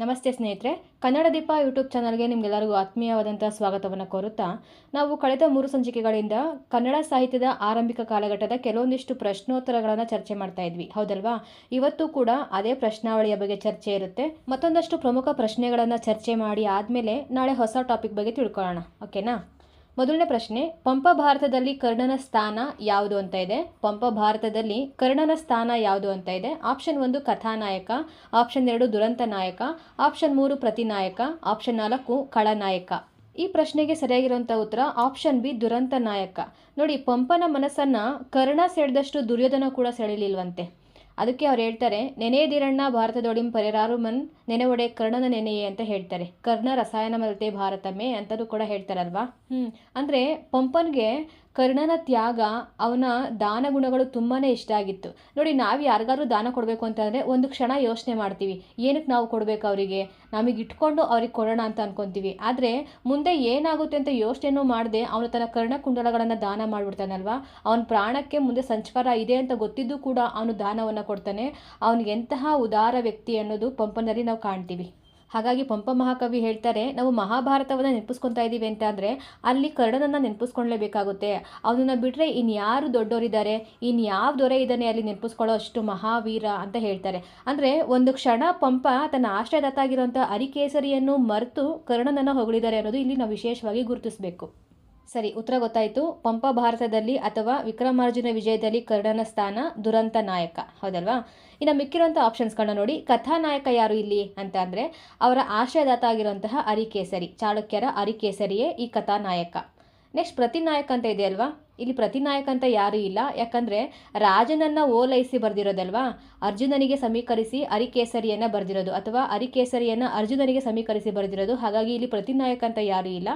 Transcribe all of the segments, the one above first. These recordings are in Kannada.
ನಮಸ್ತೆ ಸ್ನೇಹಿತರೆ, ಕನ್ನಡ ದೀಪ ಯೂಟ್ಯೂಬ್ ಚಾನಲ್ಗೆ ನಿಮಗೆಲ್ಲರಿಗೂ ಆತ್ಮೀಯವಾದಂಥ ಸ್ವಾಗತವನ್ನು ಕೋರುತ್ತಾ, ನಾವು ಕಳೆದ ಮೂರು ಸಂಚಿಕೆಗಳಿಂದ ಕನ್ನಡ ಸಾಹಿತ್ಯದ ಆರಂಭಿಕ ಕಾಲಘಟ್ಟದ ಕೆಲವೊಂದಿಷ್ಟು ಪ್ರಶ್ನೋತ್ತರಗಳನ್ನು ಚರ್ಚೆ ಮಾಡ್ತಾ ಇದ್ವಿ. ಹೌದಲ್ವಾ? ಇವತ್ತು ಕೂಡ ಅದೇ ಪ್ರಶ್ನಾವಳಿಯ ಬಗ್ಗೆ ಚರ್ಚೆ ಇರುತ್ತೆ. ಮತ್ತೊಂದಷ್ಟು ಪ್ರಮುಖ ಪ್ರಶ್ನೆಗಳನ್ನು ಚರ್ಚೆ ಮಾಡಿ ಆದಮೇಲೆ ನಾಳೆ ಹೊಸ ಟಾಪಿಕ್ ಬಗ್ಗೆ ತಿಳ್ಕೊಳ್ಳೋಣ. ಓಕೆನಾ ಮೊದಲನೇ ಪ್ರಶ್ನೆ, ಪಂಪ ಭಾರತದಲ್ಲಿ ಕರ್ಣನ ಸ್ಥಾನ ಯಾವುದು ಅಂತ ಇದೆ? ಪಂಪ ಭಾರತದಲ್ಲಿ ಕರ್ಣನ ಸ್ಥಾನ ಯಾವುದು ಅಂತ ಇದೆ? ಆಪ್ಷನ್ ಒಂದು ಕಥಾನಾಯಕ, ಆಪ್ಷನ್ ಎರಡು ದುರಂತ ನಾಯಕ, ಆಪ್ಷನ್ ಮೂರು ಪ್ರತಿನಾಯಕ, ಆಪ್ಷನ್ ನಾಲ್ಕು ಖಳನಾಯಕ. ಈ ಪ್ರಶ್ನೆಗೆ ಸರಿಯಾಗಿರುವಂಥ ಉತ್ತರ ಆಪ್ಷನ್ ಬಿ ದುರಂತ ನಾಯಕ. ನೋಡಿ, ಪಂಪನ ಮನಸ್ಸನ್ನು ಕರ್ಣ ಸೆಳೆದಷ್ಟು ದುರ್ಯೋಧನ ಕೂಡ ಸೆಳೆಯಲಿಲ್ವಂತೆ ಅದಕ್ಕೆ ಅವ್ರು ಹೇಳ್ತಾರೆ ನೆನೆಯದಿರಣ್ಣ ಭಾರತದೊಡಿಂ ಪರಿರಾರು ಮನ್ ನೆನೆವೊಡೆ ಕರ್ಣನ ನೆನೆಯೇ ಅಂತ ಹೇಳ್ತಾರೆ. ಕರ್ಣ ರಸಾಯನ ಮಲತೆ ಭಾರತಮೇ ಅಂತಲೂ ಕೂಡ ಹೇಳ್ತಾರಲ್ವಾ? ಹ್ಞೂ ಅಂದರೆ ಪಂಪನ್ಗೆ ಕರ್ಣನ ತ್ಯಾಗ ಅವನ ದಾನ ಗುಣಗಳು ತುಂಬಾ ಇಷ್ಟ ಆಗಿತ್ತು. ನೋಡಿ, ನಾವು ಯಾರಿಗಾದ್ರೂ ದಾನ ಕೊಡಬೇಕು ಅಂತಂದರೆ ಒಂದು ಕ್ಷಣ ಯೋಚನೆ ಮಾಡ್ತೀವಿ. ಏನಕ್ಕೆ ನಾವು ಕೊಡಬೇಕು ಅವರಿಗೆ? ನಮಗೆ ಇಟ್ಕೊಂಡು ಅವ್ರಿಗೆ ಕೊಡೋಣ ಅಂತ ಅನ್ಕೊತೀವಿ. ಆದರೆ ಮುಂದೆ ಏನಾಗುತ್ತೆ ಅಂತ ಯೋಚನೆಯೂ ಮಾಡದೆ ಅವನು ತನ್ನ ಕರ್ಣ ಕುಂಡಲಗಳನ್ನು ದಾನ ಮಾಡಿಬಿಡ್ತಾನಲ್ವಾ? ಅವನ ಪ್ರಾಣಕ್ಕೆ ಮುಂದೆ ಸಂಸ್ಕಾರ ಇದೆ ಅಂತ ಗೊತ್ತಿದ್ದು ಕೂಡ ಅವನು ದಾನವನ್ನು ಕೊಡ್ತಾನೆ. ಅವನಿಗೆ ಎಂತಹ ಉದಾರ ವ್ಯಕ್ತಿ ಅನ್ನೋದು ಪಂಪನಲ್ಲಿ ನಾವು ಕಾಣ್ತೀವಿ. ಹಾಗಾಗಿ ಪಂಪ ಮಹಾಕವಿ ಹೇಳ್ತಾರೆ, ನಾವು ಮಹಾಭಾರತವನ್ನು ನೆನಪಿಸ್ಕೊತಾ ಇದ್ದೀವಿ ಅಂತ ಅಂದರೆ ಅಲ್ಲಿ ಕರ್ಣನನ್ನು ನೆನಪಿಸ್ಕೊಳ್ಳೇಬೇಕಾಗುತ್ತೆ ಅವನನ್ನು ಬಿಟ್ಟರೆ ಇನ್ಯಾರು ದೊಡ್ಡವರಿದ್ದಾರೆ ಇನ್ಯಾವ ದೊರೆ ಇದ್ದಾನೆ ಅಲ್ಲಿ ನೆನಪಿಸ್ಕೊಳ್ಳೋ ಅಷ್ಟು ಮಹಾವೀರ ಅಂತ ಹೇಳ್ತಾರೆ. ಅಂದರೆ ಒಂದು ಕ್ಷಣ ಪಂಪ ತನ್ನ ಆಶ್ರಯದತ್ತಾಗಿರುವಂಥ ಅರಿಕೇಸರಿಯನ್ನು ಮರೆತು ಕರ್ಣನನ್ನು ಹೊಗಳಿದ್ದಾರೆ ಅನ್ನೋದು ಇಲ್ಲಿ ನಾವು ವಿಶೇಷವಾಗಿ ಗುರುತಿಸಬೇಕು. ಸರಿ, ಉತ್ತರ ಗೊತ್ತಾಯಿತು. ಪಂಪ ಭಾರತದಲ್ಲಿ ಅಥವಾ ವಿಕ್ರಮಾರ್ಜುನ ವಿಜಯದಲ್ಲಿ ಕರ್ಣನ ಸ್ಥಾನ ದುರಂತ ನಾಯಕ. ಹೌದಲ್ವಾ? ಇನ್ನು ಮಿಕ್ಕಿರುವಂಥ ಆಪ್ಷನ್ಸ್ಗಳನ್ನ ನೋಡಿ. ಕಥಾನಾಯಕ ಯಾರು ಇಲ್ಲಿ ಅಂತ ಅಂದರೆ ಅವರ ಆಶಯದಾತ ಆಗಿರುವಂತಹ ಅರಿಕೇಸರಿ ಚಾಳುಕ್ಯರ ಅರಿಕೇಸರಿಯೇ ಈ ಕಥಾನಾಯಕ. ನೆಕ್ಸ್ಟ್ ಪ್ರತಿನಾಯಕ ಅಂತ ಇದೆ ಅಲ್ವಾ? ಇಲ್ಲಿ ಪ್ರತಿನಾಯಕ ಅಂತ ಯಾರೂ ಇಲ್ಲ. ಯಾಕಂದರೆ ರಾಜನನ್ನು ಓಲೈಸಿ ಬರೆದಿರೋದಲ್ವಾ? ಅರ್ಜುನನಿಗೆ ಸಮೀಕರಿಸಿ ಅರಿಕೇಸರಿಯನ್ನು ಬರೆದಿರೋದು. ಅಥವಾ ಅರಿಕೇಸರಿಯನ್ನು ಅರ್ಜುನನಿಗೆ ಸಮೀಕರಿಸಿ ಬರೆದಿರೋದು. ಹಾಗಾಗಿ ಇಲ್ಲಿ ಪ್ರತಿನಾಯಕ ಅಂತ ಯಾರೂ ಇಲ್ಲ.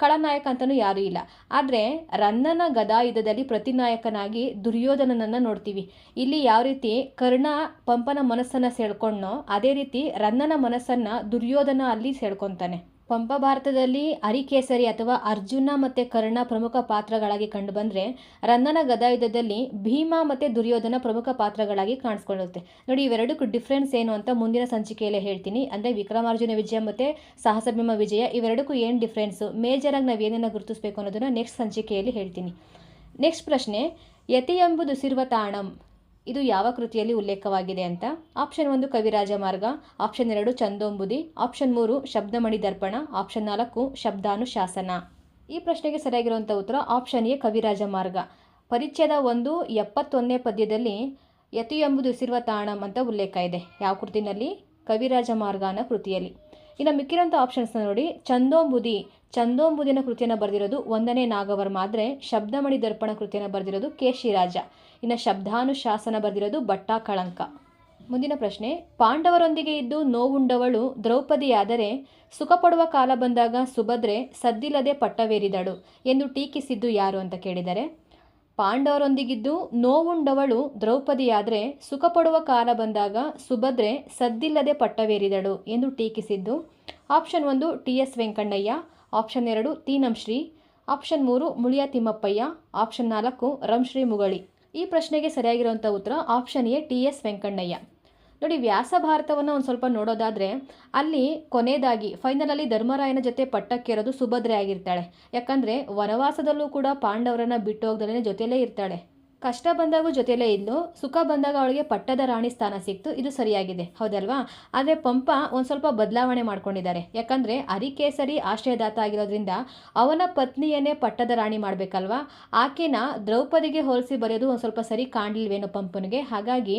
ಖಳನಾಯಕ ಅಂತಲೂ ಯಾರೂ ಇಲ್ಲ. ಆದರೆ ರನ್ನನ ಗದಾಯುಧದಲ್ಲಿ ಪ್ರತಿನಾಯಕನಾಗಿ ದುರ್ಯೋಧನನನ್ನು ನೋಡ್ತೀವಿ. ಇಲ್ಲಿ ಯಾವ ರೀತಿ ಕರ್ಣ ಪಂಪನ ಮನಸ್ಸನ್ನು ಸೆಳ್ಕೊಂಡೋ ಅದೇ ರೀತಿ ರನ್ನನ ಮನಸ್ಸನ್ನು ದುರ್ಯೋಧನ ಅಲ್ಲಿ ಸೆಳ್ಕೊತಾನೆ. ಪಂಪ ಭಾರತದಲ್ಲಿ ಅರಿಕೇಸರಿ ಅಥವಾ ಅರ್ಜುನ ಮತ್ತು ಕರ್ಣ ಪ್ರಮುಖ ಪಾತ್ರಗಳಾಗಿ ಕಂಡುಬಂದರೆ ರನ್ನನ ಗದಾಯುಧದಲ್ಲಿ ಭೀಮ ಮತ್ತು ದುರ್ಯೋಧನ ಪ್ರಮುಖ ಪಾತ್ರಗಳಾಗಿ ಕಾಣಿಸ್ಕೊಳ್ಳುತ್ತೆ. ನೋಡಿ ಇವೆರಡಕ್ಕೂ ಡಿಫ್ರೆನ್ಸ್ ಏನು ಅಂತ ಮುಂದಿನ ಸಂಚಿಕೆಯಲ್ಲೇ ಹೇಳ್ತೀನಿ. ಅಂದರೆ ವಿಕ್ರಮಾರ್ಜುನ ವಿಜಯ ಮತ್ತು ಸಾಹಸಭೀಮ ವಿಜಯ ಇವೆರಡಕ್ಕೂ ಏನು ಡಿಫ್ರೆನ್ಸು ಮೇಜರಾಗಿ ನಾವು ಏನೇನು ಗುರುತಿಸಬೇಕು ಅನ್ನೋದನ್ನು ನೆಕ್ಸ್ಟ್ ಸಂಚಿಕೆಯಲ್ಲಿ ಹೇಳ್ತೀನಿ. ನೆಕ್ಸ್ಟ್ ಪ್ರಶ್ನೆ, ಯತಿ ಎಂಬುದು ಸಿರುವ ತಾಣಂ. ಇದು ಯಾವ ಕೃತಿಯಲ್ಲಿ ಉಲ್ಲೇಖವಾಗಿದೆ ಅಂತ? ಆಪ್ಷನ್ ಒಂದು ಕವಿರಾಜ ಮಾರ್ಗ, ಆಪ್ಷನ್ ಎರಡು ಚಂದೋಂಬುದಿ, ಆಪ್ಷನ್ ಮೂರು ಶಬ್ದಮಣಿ ದರ್ಪಣ, ಆಪ್ಷನ್ ನಾಲ್ಕು ಶಬ್ದಾನುಶಾಸನ. ಈ ಪ್ರಶ್ನೆಗೆ ಸರಿಯಾಗಿರುವಂಥ ಉತ್ತರ ಆಪ್ಷನ್ ಎ, ಕವಿರಾಜ ಮಾರ್ಗ. ಪರಿಚಯದ ಒಂದು ಎಪ್ಪತ್ತೊಂದನೇ ಪದ್ಯದಲ್ಲಿ ಯತಿ ಎಂಬುದು ಉಸಿರುವ ತಾಣಂ ಅಂತ ಉಲ್ಲೇಖ ಇದೆ. ಯಾವ ಕೃತಿನಲ್ಲಿ? ಕವಿರಾಜ ಮಾರ್ಗ ಅನ್ನೋ ಕೃತಿಯಲ್ಲಿ. ಇನ್ನು ಮಿಕ್ಕಿರೋಂಥ ಆಪ್ಷನ್ಸ್ನ ನೋಡಿ, ಚಂದೋಂಬುದಿ ಚಂದೋಂಬುದಿನ ಕೃತಿಯನ್ನು ಬರೆದಿರೋದು ಒಂದನೇ ನಾಗವರ್ಮ ಆದರೆ ಶಬ್ದಮಣಿ ದರ್ಪಣ ಕೃತಿಯನ್ನು ಬರೆದಿರೋದು ಕೇಶಿರಾಜ. ಇನ್ನು ಶಬ್ದಾನುಶಾಸನ ಬರೆದಿರೋದು ಭಟ್ಟ ಕಳಂಕ. ಮುಂದಿನ ಪ್ರಶ್ನೆ, ಪಾಂಡವರೊಂದಿಗೆ ಇದ್ದು ನೋವುಂಡವಳು ದ್ರೌಪದಿಯಾದರೆ ಸುಖಪಡುವ ಕಾಲ ಬಂದಾಗ ಸುಭದ್ರೆ ಸದ್ದಿಲ್ಲದೆ ಪಟ್ಟವೇರಿದಳು ಎಂದು ಟೀಕಿಸಿದ್ದು ಯಾರು ಅಂತ ಕೇಳಿದರೆ, ಪಾಂಡವರೊಂದಿಗಿದ್ದು ನೋವುಂಡವಳು ದ್ರೌಪದಿಯಾದರೆ ಸುಖಪಡುವ ಕಾಲ ಬಂದಾಗ ಸುಭದ್ರೆ ಸದ್ದಿಲ್ಲದೆ ಪಟ್ಟವೇರಿದಳು ಎಂದು ಟೀಕಿಸಿದ್ದು, ಆಪ್ಷನ್ ಒಂದು ಟಿ ಎಸ್ ವೆಂಕಣ್ಣಯ್ಯ ಆಪ್ಷನ್ ಎರಡು ತೀನಂಶ್ರೀ ಆಪ್ಷನ್ ಮೂರು, ಮುಳಿಯ ತಿಮ್ಮಪ್ಪಯ್ಯ. ಆಪ್ಷನ್ ನಾಲ್ಕು ರಂಶ್ರೀ ಮುಗಳಿ. ಈ ಪ್ರಶ್ನೆಗೆ ಸರಿಯಾಗಿರುವಂಥ ಉತ್ತರ option A, T S Venkannaiah. ನೋಡಿ, ವ್ಯಾಸ ಭಾರತವನ್ನು ಒಂದು ಸ್ವಲ್ಪ ನೋಡೋದಾದರೆ, ಅಲ್ಲಿ ಕೊನೆಯದಾಗಿ ಫೈನಲಲ್ಲಿ ಧರ್ಮರಾಯನ ಜೊತೆ ಪಟ್ಟಕ್ಕೇರೋದು ಸುಭದ್ರೆ ಆಗಿರ್ತಾಳೆ. ಯಾಕಂದರೆ, ವನವಾಸದಲ್ಲೂ ಕೂಡ ಪಾಂಡವರನ್ನು ಬಿಟ್ಟು ಹೋಗ್ದಲೇ ಜೊತೆಯಲ್ಲೇ ಇರ್ತಾಳೆ. ಕಷ್ಟ ಬಂದಾಗೂ ಜೊತೆಯಲ್ಲೇ ಇದ್ಲು ಸುಖ ಬಂದಾಗ ಅವಳಿಗೆ ಪಟ್ಟದ ರಾಣಿ ಸ್ಥಾನ ಸಿಕ್ತು. ಇದು ಸರಿಯಾಗಿದೆ. ಹೌದಲ್ವಾ? ಆದರೆ ಪಂಪ ಒಂದು ಸ್ವಲ್ಪ ಬದಲಾವಣೆ ಮಾಡ್ಕೊಂಡಿದ್ದಾರೆ. ಯಾಕಂದರೆ ಅರಿಕೇಸರಿ ಆಶ್ರಯದಾತ ಆಗಿರೋದ್ರಿಂದ ಅವನ ಪತ್ನಿಯನ್ನೇ ಪಟ್ಟದ ರಾಣಿ ಮಾಡಬೇಕಲ್ವಾ? ಆಕೆನ ದ್ರೌಪದಿಗೆ ಹೋಲಿಸಿ ಬರೆಯೋದು ಒಂದು ಸ್ವಲ್ಪ ಸರಿ ಕಾಣಲಿಲ್ವೇನೋ ಪಂಪನಿಗೆ? ಹಾಗಾಗಿ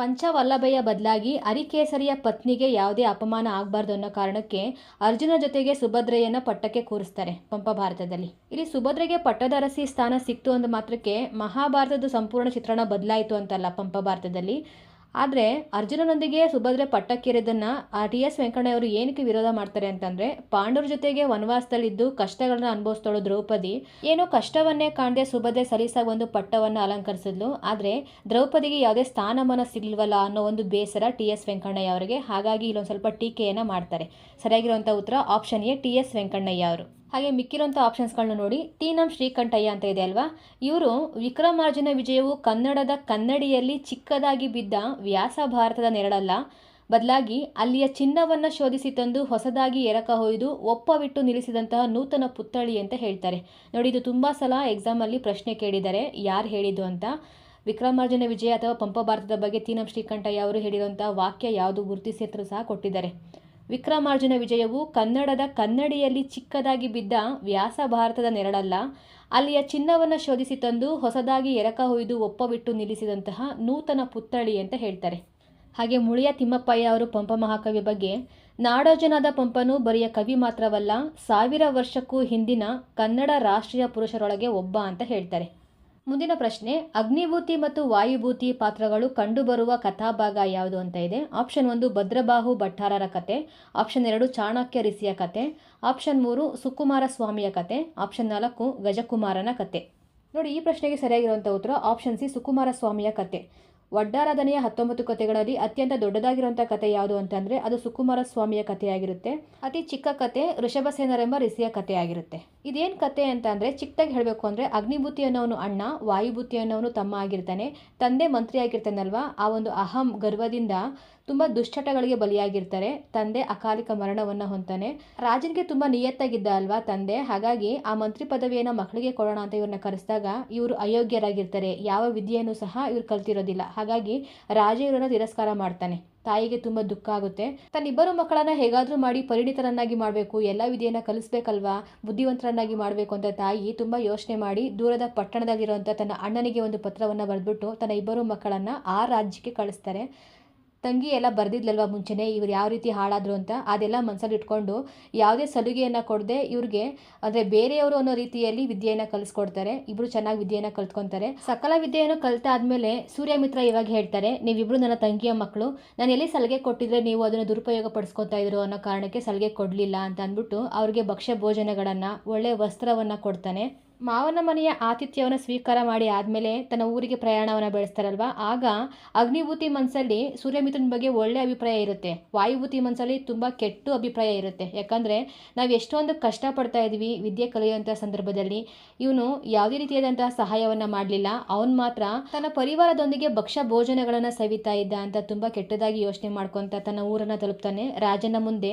ಪಂಚವಲ್ಲಭೆಯ ಬದಲಾಗಿ ಅರಿಕೇಸರಿಯ ಪತ್ನಿಗೆ ಯಾವುದೇ ಅಪಮಾನ ಆಗಬಾರ್ದು ಅನ್ನೋ ಕಾರಣಕ್ಕೆ ಅರ್ಜುನ ಜೊತೆಗೆ ಸುಭದ್ರೆಯನ್ನು ಪಟ್ಟಕ್ಕೆ ಕೂರಿಸ್ತಾರೆ ಪಂಪ ಭಾರತದಲ್ಲಿ. ಇಲ್ಲಿ ಸುಭದ್ರೆಗೆ ಪಟ್ಟದರಸಿ ಸ್ಥಾನ ಸಿಕ್ತು ಅಂದ ಮಾತ್ರಕ್ಕೆ ಮಹಾಭಾರತದ ಸಂಪೂರ್ಣ ಚಿತ್ರಣ ಬದಲಾಯಿತು ಅಂತಲ್ಲ ಪಂಪ ಭಾರತದಲ್ಲಿ. ಆದರೆ ಅರ್ಜುನನೊಂದಿಗೆ ಸುಭದ್ರೆ ಪಟ್ಟಕ್ಕೇರಿದ್ದನ್ನು ಆ ಟಿ ಎಸ್ ವೆಂಕಣ್ಣಯ್ಯವರು ಏನಕ್ಕೆ ವಿರೋಧ ಮಾಡ್ತಾರೆ ಅಂತಂದರೆ ಪಾಂಡವರ ಜೊತೆಗೆ ವನವಾಸದಲ್ಲಿದ್ದು ಕಷ್ಟಗಳನ್ನ ಅನುಭವಿಸ್ತಾಳು ದ್ರೌಪದಿ. ಏನೋ ಕಷ್ಟವನ್ನೇ ಕಾಣದೆ ಸುಭದ್ರೆ ಸಲೀಸಾಗಿ ಒಂದು ಪಟ್ಟವನ್ನು ಅಲಂಕರಿಸಿದ್ಲು. ಆದರೆ ದ್ರೌಪದಿಗೆ ಯಾವುದೇ ಸ್ಥಾನಮಾನ ಸಿಗಲ್ವಲ್ಲ ಅನ್ನೋ ಒಂದು ಬೇಸರ ಟಿ ಎಸ್ ವೆಂಕಣ್ಣಯ್ಯ ಅವರಿಗೆ. ಹಾಗಾಗಿ ಇಲ್ಲೊಂದು ಸ್ವಲ್ಪ ಟೀಕೆಯನ್ನು ಮಾಡ್ತಾರೆ. ಸರಿಯಾಗಿರುವಂಥ ಉತ್ತರ option A T S Venkannaiah ಅವರು. ಹಾಗೆ ಮಿಕ್ಕಿರುವಂಥ ಆಪ್ಷನ್ಸ್ಗಳನ್ನ ನೋಡಿ. ಟಿ ನಮ್ ಶ್ರೀಕಂಠಯ್ಯ ಅಂತ ಇದೆ ಅಲ್ವಾ? ಇವರು ವಿಕ್ರಮಾರ್ಜುನ ವಿಜಯವು ಕನ್ನಡದ ಕನ್ನಡಿಯಲ್ಲಿ ಚಿಕ್ಕದಾಗಿ ಬಿದ್ದ ವ್ಯಾಸ ಭಾರತದ ನೆರಳಲ್ಲ. ಬದಲಾಗಿ ಅಲ್ಲಿಯ ಚಿನ್ನವನ್ನು ಶೋಧಿಸಿ ತಂದು ಹೊಸದಾಗಿ ಎರಕ ಹೊಯ್ದು ಒಪ್ಪವಿಟ್ಟು ನಿಲ್ಲಿಸಿದಂತಹ ನೂತನ ಪುತ್ಥಳಿ ಅಂತ ಹೇಳ್ತಾರೆ. ನೋಡಿ, ಇದು ತುಂಬ ಸಲ ಎಕ್ಸಾಮಲ್ಲಿ ಪ್ರಶ್ನೆ ಕೇಳಿದ್ದಾರೆ ಯಾರು ಹೇಳಿದ್ದು ಅಂತ? ವಿಕ್ರಮಾರ್ಜುನ ವಿಜಯ ಅಥವಾ ಪಂಪ ಭಾರತದ ಬಗ್ಗೆ ತೀನಂ ಶ್ರೀಕಂಠಯ್ಯ ಅವರು ಹೇಳಿರುವಂಥ ವಾಕ್ಯ ಯಾವುದು ಗುರುತಿಸಿ ಸಹ ಕೊಟ್ಟಿದ್ದಾರೆ. ವಿಕ್ರಮಾರ್ಜುನ ವಿಜಯವು ಕನ್ನಡದ ಕನ್ನಡಿಯಲ್ಲಿ ಚಿಕ್ಕದಾಗಿ ಬಿದ್ದ ವ್ಯಾಸ ಭಾರತದ ನೆರಳಲ್ಲ. ಅಲ್ಲಿಯ ಚಿನ್ನವನ್ನು ಶೋಧಿಸಿ ತಂದು ಹೊಸದಾಗಿ ಎರಕ ಹೊಯ್ದು ಒಪ್ಪವಿಟ್ಟು ನಿಲ್ಲಿಸಿದಂತಹ ನೂತನ ಪುತ್ಥಳಿ ಅಂತ ಹೇಳ್ತಾರೆ. ಹಾಗೆ ಮುಳಿಯ ತಿಮ್ಮಪ್ಪಯ್ಯ ಅವರು ಪಂಪ ಮಹಾಕವಿ ಬಗ್ಗೆ, ನಾಡೋಜನಾದ ಪಂಪನು ಬರಿಯ ಕವಿ ಮಾತ್ರವಲ್ಲ, ಸಾವಿರ ವರ್ಷಕ್ಕೂ ಹಿಂದಿನ ಕನ್ನಡ ರಾಷ್ಟ್ರೀಯ ಪುರುಷರೊಳಗೆ ಒಬ್ಬ ಅಂತ ಹೇಳ್ತಾರೆ. ಮುಂದಿನ ಪ್ರಶ್ನೆ, ಅಗ್ನಿಭೂತಿ ಮತ್ತು ವಾಯುಭೂತಿ ಪಾತ್ರಗಳು ಕಂಡುಬರುವ ಕಥಾಭಾಗ ಯಾವುದು ಅಂತ ಇದೆ. ಆಪ್ಷನ್ ಒಂದು, ಭದ್ರಬಾಹು ಭಟ್ಟಾರರ ಕತೆ. ಆಪ್ಷನ್ ಎರಡು, ಚಾಣಕ್ಯ ರಿಸಿಯ ಕತೆ. ಆಪ್ಷನ್ ಮೂರು, ಸುಕುಮಾರ ಸ್ವಾಮಿಯ ಕತೆ. ಆಪ್ಷನ್ ನಾಲ್ಕು, ಗಜಕುಮಾರನ ಕತೆ. ನೋಡಿ, ಈ ಪ್ರಶ್ನೆಗೆ ಸರಿಯಾಗಿರುವಂಥ ಉತ್ತರ ಆಪ್ಷನ್ ಸಿ, ಸುಕುಮಾರ ಸ್ವಾಮಿಯ ಕತೆ. ವಡ್ಡಾರಾಧನೆಯ ಹತ್ತೊಂಬತ್ತು ಕಥೆಗಳಲ್ಲಿ ಅತ್ಯಂತ ದೊಡ್ಡದಾಗಿರುವಂಥ ಕಥೆ ಯಾವುದು ಅಂತಂದರೆ ಅದು ಸುಕುಮಾರ ಸ್ವಾಮಿಯ ಕಥೆಯಾಗಿರುತ್ತೆ. ಅತಿ ಚಿಕ್ಕ ಕತೆ ಋಷಭಸೇನರೆಂಬ ರಿಸಿಯ ಕಥೆಯಾಗಿರುತ್ತೆ. ಇದೇನು ಕತೆ ಅಂತ ಅಂದರೆ ಚಿಕ್ಕದಾಗಿ ಹೇಳಬೇಕು ಅಂದರೆ ಅಗ್ನಿಭೂತಿ ಅನ್ನೋನು ಅಣ್ಣ, ವಾಯುಭೂತಿ ಅನ್ನೋನು ತಮ್ಮ ಆಗಿರ್ತಾನೆ. ತಂದೆ ಮಂತ್ರಿ ಆಗಿರ್ತಾನಲ್ವಾ? ಆ ಒಂದು ಅಹಂ ಗರ್ವದಿಂದ ತುಂಬ ದುಶ್ಚಟಗಳಿಗೆ ಬಲಿಯಾಗಿರ್ತಾರೆ. ತಂದೆ ಅಕಾಲಿಕ ಮರಣವನ್ನು ಹೊಂತಾನೆ ರಾಜನಿಗೆ ತುಂಬ ನಿಯತ್ತಾಗಿದ್ದ ಅಲ್ವಾ ತಂದೆ? ಹಾಗಾಗಿ ಆ ಮಂತ್ರಿ ಪದವಿಯನ್ನು ಮಕ್ಕಳಿಗೆ ಕೊಡೋಣ ಅಂತ ಇವ್ರನ್ನ ಕರೆಸಿದಾಗ ಇವರು ಅಯೋಗ್ಯರಾಗಿರ್ತಾರೆ. ಯಾವ ವಿದ್ಯೆಯನ್ನು ಸಹ ಇವ್ರು ಕಲ್ತಿರೋದಿಲ್ಲ. ಹಾಗಾಗಿ ರಾಜ ಇವರನ್ನ ತಿರಸ್ಕಾರ ಮಾಡ್ತಾನೆ. ತಾಯಿಗೆ ತುಂಬ ದುಃಖ ಆಗುತ್ತೆ. ತನ್ನಿಬ್ಬರು ಮಕ್ಕಳನ್ನ ಹೇಗಾದರೂ ಮಾಡಿ ಪರಿಣಿತರನ್ನಾಗಿ ಮಾಡಬೇಕು. ಎಲ್ಲ ವಿದ್ಯೆಯನ್ನು ಕಲಿಸ್ಬೇಕಲ್ವಾ? ಬುದ್ಧಿವಂತರನ್ನಾಗಿ ಮಾಡಬೇಕು ಅಂತ ತಾಯಿ ತುಂಬ ಯೋಚನೆ ಮಾಡಿ ದೂರದ ಪಟ್ಟಣದಲ್ಲಿರುವಂಥ ತನ್ನ ಅಣ್ಣನಿಗೆ ಒಂದು ಪತ್ರವನ್ನು ಬರೆದ್ಬಿಟ್ಟು ತನ್ನ ಇಬ್ಬರು ಮಕ್ಕಳನ್ನು ಆ ರಾಜ್ಯಕ್ಕೆ ಕಳಿಸ್ತಾರೆ. ತಂಗಿ ಎಲ್ಲ ಬರೆದಿದ್ಲಲ್ವ ಮುಂಚೆನೇ? ಇವ್ರು ಯಾವ ರೀತಿ ಹಾಳಾದ್ರು ಅಂತ? ಅದೆಲ್ಲ ಮನಸ್ಸಲ್ಲಿ ಇಟ್ಕೊಂಡು ಯಾವುದೇ ಸಲುಗೆಯನ್ನು ಕೊಡದೆ ಇವ್ರಿಗೆ, ಅಂದರೆ ಬೇರೆಯವರು ಅನ್ನೋ ರೀತಿಯಲ್ಲಿ ವಿದ್ಯೆಯನ್ನು ಕಲಿಸ್ಕೊಡ್ತಾರೆ. ಇಬ್ಬರು ಚೆನ್ನಾಗಿ ವಿದ್ಯೆಯನ್ನು ಕಲ್ತ್ಕೊತಾರೆ. ಸಕಲ ವಿದ್ಯೆಯನ್ನು ಕಲ್ತಾದ್ಮೇಲೆ ಸೂರ್ಯಮಿತ್ರ ಇವಾಗ ಹೇಳ್ತಾರೆ, ನೀವಿಬ್ರು ನನ್ನ ತಂಗಿಯ ಮಕ್ಕಳು ನಾನು ಎಲ್ಲಿ ಸಲಿಗೆ ಕೊಟ್ಟಿದ್ರೆ ನೀವು ಅದನ್ನು ದುರುಪಯೋಗ ಪಡಿಸ್ಕೊತಾ ಇದ್ರು ಅನ್ನೋ ಕಾರಣಕ್ಕೆ ಸಲಿಗೆ ಕೊಡಲಿಲ್ಲ ಅಂತ ಅಂದ್ಬಿಟ್ಟು ಅವ್ರಿಗೆ ಭಕ್ಷ್ಯ ಭೋಜನಗಳನ್ನು ಒಳ್ಳೆಯ ವಸ್ತ್ರವನ್ನು ಕೊಡ್ತಾನೆ. ಮಾವನ ಮನೆಯ ಆತಿಥ್ಯವನ್ನು ಸ್ವೀಕಾರ ಮಾಡಿ ಆದಮೇಲೆ ತನ್ನ ಊರಿಗೆ ಪ್ರಯಾಣವನ್ನು ಬೆಳೆಸ್ತಾರಲ್ವ? ಆಗ ಅಗ್ನಿಭೂತಿ ಮನಸ್ಸಲ್ಲಿ ಸೂರ್ಯಮಿತ್ರನ ಬಗ್ಗೆ ಒಳ್ಳೆಯ ಅಭಿಪ್ರಾಯ ಇರುತ್ತೆ. ವಾಯುಭೂತಿ ಮನಸ್ಸಲ್ಲಿ ತುಂಬ ಕೆಟ್ಟು ಅಭಿಪ್ರಾಯ ಇರುತ್ತೆ. ಯಾಕಂದರೆ ನಾವು ಎಷ್ಟೊಂದು ಕಷ್ಟಪಡ್ತಾ ಇದ್ವಿ ವಿದ್ಯೆ ಕಲಿಯುವಂಥ ಸಂದರ್ಭದಲ್ಲಿ, ಇವನು ಯಾವುದೇ ರೀತಿಯಾದಂತಹ ಸಹಾಯವನ್ನು ಮಾಡಲಿಲ್ಲ. ಅವನು ಮಾತ್ರ ತನ್ನ ಪರಿವಾರದೊಂದಿಗೆ ಭಕ್ಷ್ಯ ಭೋಜನಗಳನ್ನು ಸವಿತಾ ಇದ್ದ ಅಂತ ತುಂಬ ಕೆಟ್ಟದಾಗಿ ಯೋಚನೆ ಮಾಡ್ಕೊತ ತನ್ನ ಊರನ್ನು ತಲುಪ್ತಾನೆ. ರಾಜನ ಮುಂದೆ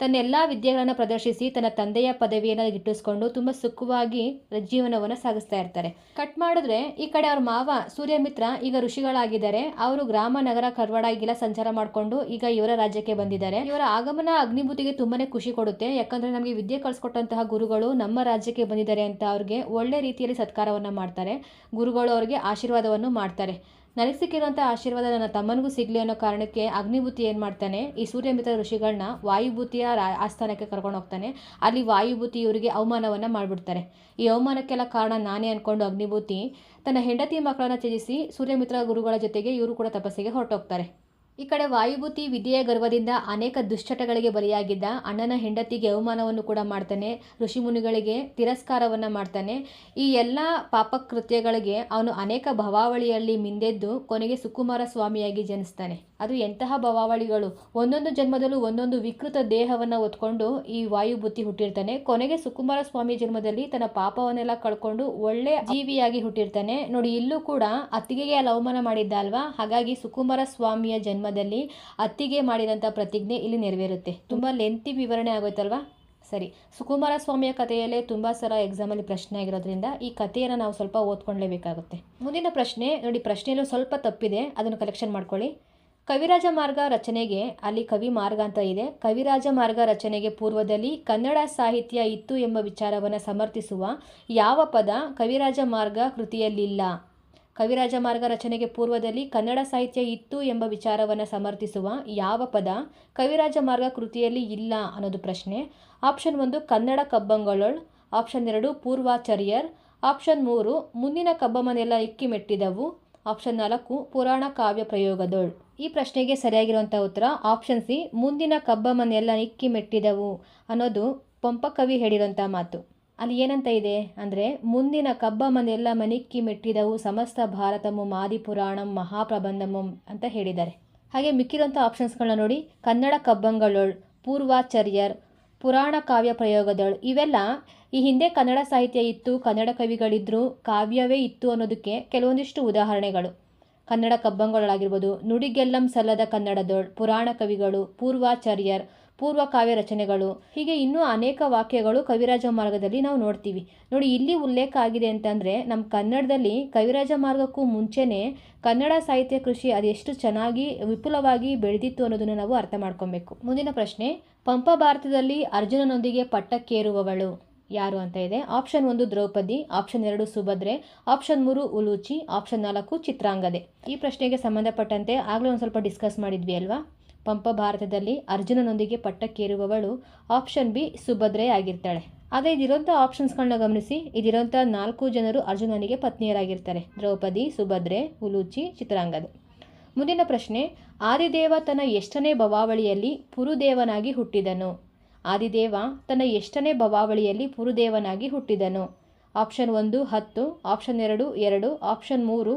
ತನ್ನೆಲ್ಲ ವಿದ್ಯೆಗಳನ್ನು ಪ್ರದರ್ಶಿಸಿ ತನ್ನ ತಂದೆಯ ಪದವಿಯನ್ನು ಗಿಟ್ಟಿಸ್ಕೊಂಡು ತುಂಬ ಸುಖವಾಗಿ ಜೀವನವನ್ನು ಸಾಗಿಸ್ತಾ ಇರ್ತಾರೆ. ಕಟ್ ಮಾಡಿದ್ರೆ ಈ ಕಡೆ ಅವ್ರ ಮಾವ ಸೂರ್ಯಮಿತ್ರ ಈಗ ಋಷಿಗಳಾಗಿದ್ದಾರೆ. ಅವರು ಗ್ರಾಮ, ನಗರ, ಕರ್ವಾಡ ಈಗಿಲ್ಲ ಸಂಚಾರ ಮಾಡಿಕೊಂಡು ಈಗ ಇವರ ರಾಜ್ಯಕ್ಕೆ ಬಂದಿದ್ದಾರೆ. ಇವರ ಆಗಮನ ಅಗ್ನಿಭೂತಿಗೆ ತುಂಬಾನೇ ಖುಷಿ ಕೊಡುತ್ತೆ. ಯಾಕಂದ್ರೆ ನಮಗೆ ವಿದ್ಯೆ ಕಳಿಸ್ಕೊಟ್ಟಂತಹ ಗುರುಗಳು ನಮ್ಮ ರಾಜ್ಯಕ್ಕೆ ಬಂದಿದ್ದಾರೆ ಅಂತ ಅವ್ರಿಗೆ ಒಳ್ಳೆ ರೀತಿಯಲ್ಲಿ ಸತ್ಕಾರವನ್ನು ಮಾಡ್ತಾರೆ. ಗುರುಗಳು ಅವರಿಗೆ ಆಶೀರ್ವಾದವನ್ನು ಮಾಡ್ತಾರೆ. ನನಗೆ ಆಶೀರ್ವಾದ ನನ್ನ ತಮ್ಮನಿಗೂ ಸಿಗಲಿ ಅನ್ನೋ ಕಾರಣಕ್ಕೆ ಅಗ್ನಿಭೂತಿ ಏನು ಮಾಡ್ತಾನೆ? ಈ ಸೂರ್ಯಮಿತ್ರ ಋಷಿಗಳನ್ನ ವಾಯುಭೂತಿಯ ಆಸ್ಥಾನಕ್ಕೆ ಕರ್ಕೊಂಡು ಹೋಗ್ತಾನೆ. ಅಲ್ಲಿ ವಾಯುಭೂತಿ ಇವರಿಗೆ ಅವಮಾನವನ್ನು ಮಾಡಿಬಿಡ್ತಾರೆ. ಈ ಅವಮಾನಕ್ಕೆಲ್ಲ ಕಾರಣ ನಾನೇ ಅಂದ್ಕೊಂಡು ಅಗ್ನಿಭೂತಿ ತನ್ನ ಹೆಂಡತಿ ಮಕ್ಕಳನ್ನು ತ್ಯಜಿಸಿ ಸೂರ್ಯಮಿತ್ರ ಗುರುಗಳ ಜೊತೆಗೆ ಇವರು ಕೂಡ ತಪಸ್ಸಿಗೆ ಹೊರಟೋಗ್ತಾರೆ. ಈ ಕಡೆ ವಾಯುಭೂತಿ ವಿದ್ಯೆಯ ಗರ್ವದಿಂದ ಅನೇಕ ದುಶ್ಚಟಗಳಿಗೆ ಬಲಿಯಾಗಿದ್ದ ಅಣ್ಣನ ಹೆಂಡತಿಗೆ ಅವಮಾನವನ್ನು ಕೂಡ ಮಾಡ್ತಾನೆ ಋಷಿಮುನಿಗಳಿಗೆ ತಿರಸ್ಕಾರವನ್ನು ಮಾಡ್ತಾನೆ. ಈ ಎಲ್ಲ ಪಾಪಕೃತ್ಯಗಳಿಗೆ ಅವನು ಅನೇಕ ಭವಾವಳಿಯಲ್ಲಿ ಮಿಂದೆದ್ದು ಕೊನೆಗೆ ಸುಕುಮಾರ ಸ್ವಾಮಿಯಾಗಿ ಜನಿಸ್ತಾನೆ. ಅದು ಎಂತಹ ಭವಾವಳಿಗಳು? ಒಂದೊಂದು ಜನ್ಮದಲ್ಲೂ ಒಂದೊಂದು ವಿಕೃತ ದೇಹವನ್ನು ಹೊತ್ಕೊಂಡು ಈ ವಾಯುಭೂತಿ ಹುಟ್ಟಿರ್ತಾನೆ. ಕೊನೆಗೆ ಸುಕುಮಾರ ಸ್ವಾಮಿ ಜನ್ಮದಲ್ಲಿ ತನ್ನ ಪಾಪವನ್ನೆಲ್ಲ ಕಳ್ಕೊಂಡು ಒಳ್ಳೆ ಜೀವಿಯಾಗಿ ಹುಟ್ಟಿರ್ತಾನೆ. ನೋಡಿ, ಇಲ್ಲೂ ಕೂಡ ಅತ್ತಿಗೆಗೆ ಅಲ್ಲಿ ಅವಮಾನ ಮಾಡಿದ್ದ ಅಲ್ವಾ? ಹಾಗಾಗಿ ಸುಕುಮಾರ ಸ್ವಾಮಿಯ ಜನ್ಮದಲ್ಲಿ ಅತ್ತಿಗೆ ಮಾಡಿದಂಥ ಪ್ರತಿಜ್ಞೆ ಇಲ್ಲಿ ನೆರವೇರುತ್ತೆ. ತುಂಬ ಲೆಂತಿ ವಿವರಣೆ ಆಗೋಯ್ತಲ್ವಾ? ಸರಿ ಸುಕುಮಾರ ಸ್ವಾಮಿಯ ಕಥೆಯಲ್ಲೇ ತುಂಬ ಸಲ ಎಕ್ಸಾಮಲ್ಲಿ ಪ್ರಶ್ನೆ ಆಗಿರೋದ್ರಿಂದ ಈ ಕಥೆಯನ್ನು ನಾವು ಸ್ವಲ್ಪ ಓದ್ಕೊಳ್ಳೇಬೇಕಾಗುತ್ತೆ ಮುಂದಿನ ಪ್ರಶ್ನೆ, ನೋಡಿ ಪ್ರಶ್ನೆಯಲ್ಲೂ ಸ್ವಲ್ಪ ತಪ್ಪಿದೆ. ಅದನ್ನು ಕಲೆಕ್ಷನ್ ಮಾಡ್ಕೊಳ್ಳಿ. ಕವಿರಾಜ ಮಾರ್ಗ ರಚನೆಗೆ ಅಲ್ಲಿ ಕವಿ ಮಾರ್ಗ ಅಂತ ಇದೆ. ಕವಿರಾಜ ಮಾರ್ಗ ರಚನೆಗೆ ಪೂರ್ವದಲ್ಲಿ ಕನ್ನಡ ಸಾಹಿತ್ಯ ಇತ್ತು ಎಂಬ ವಿಚಾರವನ್ನು ಸಮರ್ಥಿಸುವ ಯಾವ ಪದ ಕವಿರಾಜ ಮಾರ್ಗ ಕೃತಿಯಲ್ಲಿಲ್ಲ. ಕವಿರಾಜ ಮಾರ್ಗ ರಚನೆಗೆ ಪೂರ್ವದಲ್ಲಿ ಕನ್ನಡ ಸಾಹಿತ್ಯ ಇತ್ತು ಎಂಬ ವಿಚಾರವನ್ನು ಸಮರ್ಥಿಸುವ ಯಾವ ಪದ ಕವಿರಾಜ ಮಾರ್ಗ ಕೃತಿಯಲ್ಲಿ ಇಲ್ಲ ಅನ್ನೋದು ಪ್ರಶ್ನೆ. ಆಪ್ಷನ್ ಒಂದು ಕನ್ನಡ ಕಬ್ಬಂಗಳೊಳ್, ಆಪ್ಷನ್ ಎರಡು ಪೂರ್ವಾಚಾರ್ಯರ್, ಆಪ್ಷನ್ ಮೂರು ಮುಂದಿನ ಕಬ್ಬಮನೆಲ್ಲ ಇಕ್ಕಿ ಮೆಟ್ಟಿದವು ಆಪ್ಷನ್ ನಾಲ್ಕು, ಪುರಾಣ ಕಾವ್ಯ ಪ್ರಯೋಗದೊಳ್. ಈ ಪ್ರಶ್ನೆಗೆ ಸರಿಯಾಗಿರುವಂಥ ಉತ್ತರ ಆಪ್ಷನ್ ಸಿ, ಮುಂದಿನ ಕಬ್ಬಮನೆಲ್ಲ ನಿಕ್ಕಿ ಮೆಟ್ಟಿದವು ಅನ್ನೋದು ಪಂಪಕವಿ ಹೇಳಿರೋಂಥ ಮಾತು. ಅಲ್ಲಿ ಏನಂತ ಇದೆ ಅಂದರೆ, ಮುಂದಿನ ಕಬ್ಬಮನೆಲ್ಲ ಮನಿಕ್ಕಿ ಮೆಟ್ಟಿದವು ಸಮಸ್ತ ಭಾರತಮು, ಮಾದಿ ಪುರಾಣಂ, ಮಹಾಪ್ರಬಂಧಮಂ ಅಂತ ಹೇಳಿದ್ದಾರೆ. ಹಾಗೆ ಮಿಕ್ಕಿರೋಂಥ ಆಪ್ಷನ್ಸ್ಗಳನ್ನ ನೋಡಿ, ಕನ್ನಡ ಕಬ್ಬಂಗಳೊಳ್, ಪೂರ್ವಾಚಾರ್ಯರ್, ಪುರಾಣ ಕಾವ್ಯ ಪ್ರಯೋಗದೊಳ್, ಇವೆಲ್ಲ ಈ ಹಿಂದೆ ಕನ್ನಡ ಸಾಹಿತ್ಯ ಇತ್ತು, ಕನ್ನಡ ಕವಿಗಳಿದ್ರು, ಕಾವ್ಯವೇ ಇತ್ತು ಅನ್ನೋದಕ್ಕೆ ಕೆಲವೊಂದಿಷ್ಟು ಉದಾಹರಣೆಗಳು. ಕನ್ನಡ ಕಬ್ಬಂಗಳಾಗಿರ್ಬೋದು, ನುಡಿಗೆಲ್ಲಂ ಸಲ್ಲದ ಕನ್ನಡದೊಳ್ ಪುರಾಣ ಕವಿಗಳು, ಪೂರ್ವಾಚಾರ್ಯರ್, ಪೂರ್ವ ಕಾವ್ಯ ರಚನೆಗಳು, ಹೀಗೆ ಇನ್ನೂ ಅನೇಕ ವಾಕ್ಯಗಳು ಕವಿರಾಜ ಮಾರ್ಗದಲ್ಲಿ ನಾವು ನೋಡ್ತೀವಿ. ನೋಡಿ, ಇಲ್ಲಿ ಉಲ್ಲೇಖ ಆಗಿದೆ ಅಂತಂದರೆ ನಮ್ಮ ಕನ್ನಡದಲ್ಲಿ ಕವಿರಾಜ ಮಾರ್ಗಕ್ಕೂ ಮುಂಚೆನೇ ಕನ್ನಡ ಸಾಹಿತ್ಯ ಕೃಷಿ ಅದೆಷ್ಟು ಚೆನ್ನಾಗಿ, ವಿಪುಲವಾಗಿ ಬೆಳೆದಿತ್ತು ಅನ್ನೋದನ್ನು ನಾವು ಅರ್ಥ ಮಾಡ್ಕೊಬೇಕು. ಮುಂದಿನ ಪ್ರಶ್ನೆ, ಪಂಪ ಭಾರತದಲ್ಲಿ ಅರ್ಜುನನೊಂದಿಗೆ ಪಟ್ಟಕ್ಕೇರುವವಳು. ಯಾರು ಅಂತ ಇದೆ. ಆಪ್ಷನ್ ಒಂದು ದ್ರೌಪದಿ, ಆಪ್ಷನ್ ಎರಡು ಸುಭದ್ರೆ, ಆಪ್ಷನ್ ಮೂರು ಉಲೂಚಿ, ಆಪ್ಷನ್ ನಾಲ್ಕು ಚಿತ್ರಾಂಗದೆ. ಈ ಪ್ರಶ್ನೆಗೆ ಸಂಬಂಧಪಟ್ಟಂತೆ ಆಗಲೇ ಒಂದು ಸ್ವಲ್ಪ ಡಿಸ್ಕಸ್ ಮಾಡಿದ್ವಿ ಅಲ್ವಾ? ಪಂಪ ಭಾರತದಲ್ಲಿ ಅರ್ಜುನನೊಂದಿಗೆ ಪಟ್ಟಕ್ಕೇರುವವಳು ಆಪ್ಷನ್ ಬಿ ಸುಭದ್ರೆ ಆಗಿರ್ತಾಳೆ. ಆದರೆ ಇದಿರೋಂಥ ಆಪ್ಷನ್ಸ್ಗಳನ್ನ ಗಮನಿಸಿ. ಇದಿರೋಂಥ ನಾಲ್ಕು ಜನರು ಅರ್ಜುನನಿಗೆ ಪತ್ನಿಯರಾಗಿರ್ತಾರೆ. ದ್ರೌಪದಿ, ಸುಭದ್ರೆ, ಉಲೂಚಿ, ಚಿತ್ರಾಂಗದೆ. ಮುಂದಿನ ಪ್ರಶ್ನೆ ಆದಿದೇವ ತನ್ನ ಎಷ್ಟನೇ ಭವಾವಳಿಯಲ್ಲಿ ಪುರುದೇವನಾಗಿ ಹುಟ್ಟಿದನು? ಆದಿದೇವ ತನ್ನ ಎಷ್ಟನೇ ಭವಾವಳಿಯಲ್ಲಿ ಪುರುದೇವನಾಗಿ ಹುಟ್ಟಿದನು. ಆಪ್ಷನ್ ಒಂದು ಹತ್ತು, ಆಪ್ಷನ್ ಎರಡು ಎರಡು, ಆಪ್ಷನ್ ಮೂರು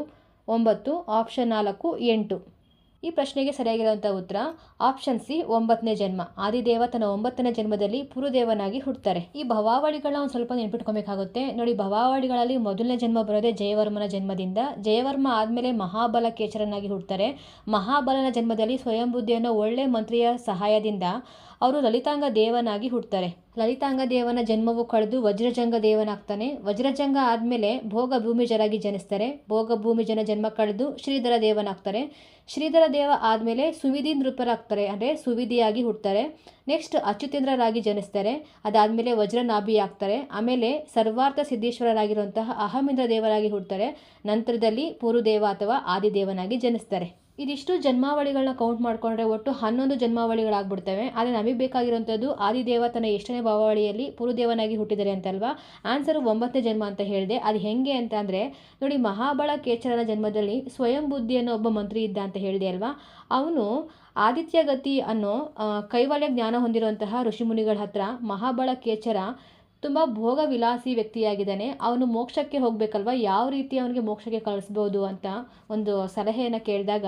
ಒಂಬತ್ತು, ಆಪ್ಷನ್ ನಾಲ್ಕು ಎಂಟು. ಈ ಪ್ರಶ್ನೆಗೆ ಸರಿಯಾಗಿರುವಂಥ ಉತ್ತರ ಆಪ್ಷನ್ ಸಿ, ಒಂಬತ್ತನೇ ಜನ್ಮ. ಆದಿದೇವ ತನ್ನ ಒಂಬತ್ತನೇ ಜನ್ಮದಲ್ಲಿ ಪುರುದೇವನಾಗಿ ಹುಡ್ತಾರೆ ಈ ಭವಾವಳಿಗಳನ್ನ ಒಂದು ಸ್ವಲ್ಪ ನೆನಪಿಟ್ಕೊಬೇಕಾಗುತ್ತೆ. ನೋಡಿ, ಭವಾವಳಿಗಳಲ್ಲಿ ಮೊದಲನೇ ಜನ್ಮ ಬರೋದೇ ಜಯವರ್ಮನ ಜನ್ಮದಿಂದ. ಜಯವರ್ಮ ಆದಮೇಲೆ ಮಹಾಬಲ ಕೇಚರನಾಗಿ ಹುಡ್ತಾರೆ ಮಹಾಬಲನ ಜನ್ಮದಲ್ಲಿ ಸ್ವಯಂಬುದ್ಧಿ ಅನ್ನೋ ಒಳ್ಳೆ ಮಂತ್ರಿಯ ಸಹಾಯದಿಂದ ಅವರು ಲಲಿತಾಂಗ ದೇವನಾಗಿ ಹುಟ್ಟುತ್ತಾರೆ. ಲಲಿತಾಂಗ ದೇವನ ಜನ್ಮವು ಕಳೆದು ವಜ್ರಜಂಗ ದೇವನಾಗ್ತಾನೆ ವಜ್ರಜಂಗ ಆದಮೇಲೆ ಭೋಗ ಭೂಮಿಜರಾಗಿ ಜನಿಸ್ತಾರೆ. ಭೋಗ ಭೂಮಿಜನ ಜನ್ಮ ಕಳೆದು ಶ್ರೀಧರ ದೇವನಾಗ್ತಾರೆ ಶ್ರೀಧರ ದೇವ ಆದಮೇಲೆ ಸುವಿಧಿ ನೃಪರಾಗ್ತಾರೆ. ಅಂದರೆ ಸುವಿಧಿಯಾಗಿ ಹುಡ್ತಾರೆ ನೆಕ್ಸ್ಟ್ ಅಚ್ಯುತೇಂದ್ರರಾಗಿ ಜನಿಸ್ತಾರೆ. ಅದಾದಮೇಲೆ ವಜ್ರನಾಭಿ ಆಗ್ತಾರೆ ಆಮೇಲೆ ಸರ್ವಾರ್ಥ ಸಿದ್ದೇಶ್ವರರಾಗಿರುವಂತಹ ಅಹಮಿಂದ್ರ ದೇವರಾಗಿ ಹುಡ್ತಾರೆ ನಂತರದಲ್ಲಿ ಪೂರುದೇವ ಅಥವಾ ಆದಿದೇವನಾಗಿ ಜನಿಸ್ತಾರೆ. ಇದಿಷ್ಟು ಜನ್ಮಾವಳಿಗಳನ್ನ ಕೌಂಟ್ ಮಾಡಿಕೊಂಡ್ರೆ ಒಟ್ಟು ಹನ್ನೊಂದು ಜನ್ಮಾವಳಿಗಳಾಗ್ಬಿಡ್ತವೆ. ಆದರೆ ನಮಗೆ ಬೇಕಾಗಿರುವಂಥದ್ದು ಆದಿದೇವ ತನ್ನ ಎಷ್ಟನೇ ಭಾವಾವಳಿಯಲ್ಲಿ ಪುರುದೇವನಾಗಿ ಹುಟ್ಟಿದ್ದಾರೆ ಅಂತಲ್ವಾ? ಆನ್ಸರ್ ಒಂಬತ್ತನೇ ಜನ್ಮ ಅಂತ ಹೇಳಿದೆ. ಅದು ಹೆಂಗೆ ಅಂತ ಅಂದರೆ, ನೋಡಿ ಮಹಾಬಲ ಕೇಚರನ ಜನ್ಮದಲ್ಲಿ ಸ್ವಯಂ ಬುದ್ಧಿ ಅನ್ನೋ ಒಬ್ಬ ಮಂತ್ರಿ ಇದ್ದ ಅಂತ ಹೇಳಿದೆ ಅಲ್ವಾ? ಅವನು ಆದಿತ್ಯಗತಿ ಅನ್ನೋ ಕೈವಲ್ಯ ಜ್ಞಾನ ಹೊಂದಿರುವಂತಹ ಋಷಿಮುನಿಗಳ ಹತ್ರ ಮಹಾಬಲ ಕೇಚರ ತುಂಬ ಭೋಗ ವಿಲಾಸಿ ವ್ಯಕ್ತಿಯಾಗಿದ್ದಾನೆ. ಅವನು ಮೋಕ್ಷಕ್ಕೆ ಹೋಗಬೇಕಲ್ವ? ಯಾವ ರೀತಿ ಅವನಿಗೆ ಮೋಕ್ಷಕ್ಕೆ ಕಳಿಸ್ಬೋದು ಅಂತ ಒಂದು ಸಲಹೆಯನ್ನು ಕೇಳಿದಾಗ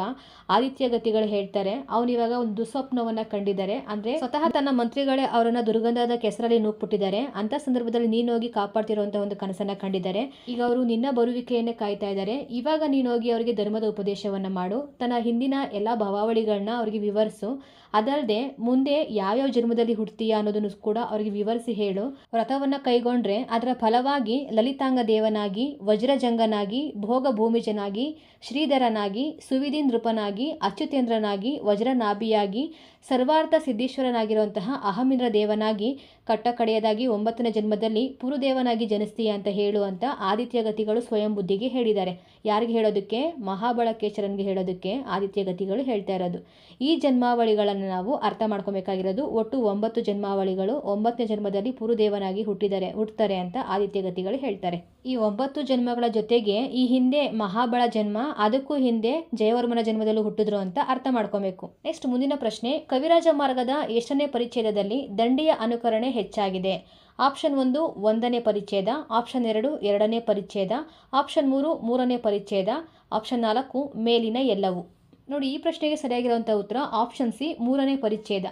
ಆದಿತ್ಯ ಗತಿಗಳು ಹೇಳ್ತಾರೆ ಅವನಿವಾಗ ಒಂದು ದುಸ್ವಪ್ನವನ್ನು ಕಂಡಿದ್ದಾರೆ. ಅಂದರೆ ಸ್ವತಃ ತನ್ನ ಮಂತ್ರಿಗಳೇ ಅವರನ್ನ ದುರ್ಗಂಧದ ಕೆಸರಲ್ಲಿ ನೂಕ್ಬಿಟ್ಟಿದ್ದಾರೆ. ಅಂತ ಸಂದರ್ಭದಲ್ಲಿ ನೀನು ಹೋಗಿ ಕಾಪಾಡ್ತಿರುವಂಥ ಒಂದು ಕನಸನ್ನು ಕಂಡಿದ್ದಾರೆ. ಈಗ ಅವರು ನಿನ್ನ ಬರುವಿಕೆಯನ್ನೇ ಕಾಯ್ತಾ ಇದ್ದಾರೆ. ಇವಾಗ ನೀನು ಹೋಗಿ ಅವರಿಗೆ ಧರ್ಮದ ಉಪದೇಶವನ್ನು ಮಾಡು. ತನ್ನ ಹಿಂದಿನ ಎಲ್ಲ ಭಾವಾವಳಿಗಳನ್ನ ಅವರಿಗೆ ವಿವರಿಸು. ಅದಲ್ಲದೆ ಮುಂದೆ ಯಾವ್ಯಾವ ಜನ್ಮದಲ್ಲಿ ಹುಡ್ತೀಯಾ ಅನ್ನೋದನ್ನು ಕೂಡ ಅವರಿಗೆ ವಿವರಿಸಿ ಹೇಳು. ವ್ರತವನ್ನು ಕೈಗೊಂಡ್ರೆ ಅದರ ಫಲವಾಗಿ ಲಲಿತಾಂಗ ದೇವನಾಗಿ, ವಜ್ರಜಂಗನಾಗಿ ಭೋಗ ಭೂಮಿಜನಾಗಿ ಶ್ರೀಧರನಾಗಿ, ಸುವಿಧಿ ನೃಪನಾಗಿ, ಅಚ್ಯುತೇಂದ್ರನಾಗಿ, ವಜ್ರನಾಭಿಯಾಗಿ, ಸರ್ವಾರ್ಥ ಸಿದ್ಧೇಶ್ವರನಾಗಿರುವಂತಹ ಅಹಮಿಂದ್ರ ದೇವನಾಗಿ ಕಟ್ಟಕಡೆಯದಾಗಿ ಒಂಬತ್ತನೇ ಜನ್ಮದಲ್ಲಿ ಪುರುದೇವನಾಗಿ ಜನಿಸ್ತೀಯ ಅಂತ ಹೇಳು ಅಂತ ಆದಿತ್ಯ ಗತಿಗಳು ಸ್ವಯಂ ಬುದ್ಧಿಗೆ ಹೇಳಿದ್ದಾರೆ. ಯಾರಿಗೆ ಹೇಳೋದಕ್ಕೆ? ಮಹಾಬಳಕೇಶ್ವರನಿಗೆ ಹೇಳೋದಕ್ಕೆ ಆದಿತ್ಯ ಗತಿಗಳು ಹೇಳ್ತಾ ಇರೋದು. ಈ ಜನ್ಮಾವಳಿಗಳನ್ನು ನಾವು ಅರ್ಥ ಮಾಡ್ಕೋಬೇಕಾಗಿರೋದು ಒಟ್ಟು ಒಂಬತ್ತು ಜನ್ಮಾವಳಿಗಳು ಒಂಬತ್ತನೇ ಜನ್ಮದಲ್ಲಿ ಪುರುದೇವನಾಗಿ ಹುಟ್ಟಿದರೆ, ಹುಟ್ಟುತ್ತಾರೆ ಅಂತ ಆದಿತ್ಯ ಗತಿಗಳು ಹೇಳ್ತಾರೆ. ಈ ಒಂಬತ್ತು ಜನ್ಮಗಳ ಜೊತೆಗೆ ಈ ಹಿಂದೆ ಮಹಾಬಳ ಜನ್ಮ, ಅದಕ್ಕೂ ಹಿಂದೆ ಜಯವರ್ಮನ ಜನ್ಮದಲ್ಲೂ ಹುಟ್ಟಿದ್ರು ಅಂತ ಅರ್ಥ ಮಾಡ್ಕೋಬೇಕು. ನೆಕ್ಸ್ಟ್ ಮುಂದಿನ ಪ್ರಶ್ನೆ, ಕವಿರಾಜ ಮಾರ್ಗದ ಎಷ್ಟನೇ ಪರಿಚ್ಛೇದದಲ್ಲಿ ದಂಡಿಯ ಅನುಕರಣೆ ಹೆಚ್ಚಾಗಿದೆ. ಆಪ್ಷನ್ ಒಂದು, ಒಂದನೇ ಪರಿಚ್ಛೇದ. ಆಪ್ಷನ್ ಎರಡು, ಎರಡನೇ ಪರಿಚ್ಛೇದ. ಆಪ್ಷನ್ ಮೂರು, ಮೂರನೇ ಪರಿಚ್ಛೇದ. ಆಪ್ಷನ್ ನಾಲ್ಕು, ಮೇಲಿನ ಎಲ್ಲವು. ನೋಡಿ, ಈ ಪ್ರಶ್ನೆಗೆ ಸರಿಯಾಗಿರುವಂಥ ಉತ್ತರ ಆಪ್ಷನ್ ಸಿ, ಮೂರನೇ ಪರಿಚ್ಛೇದ.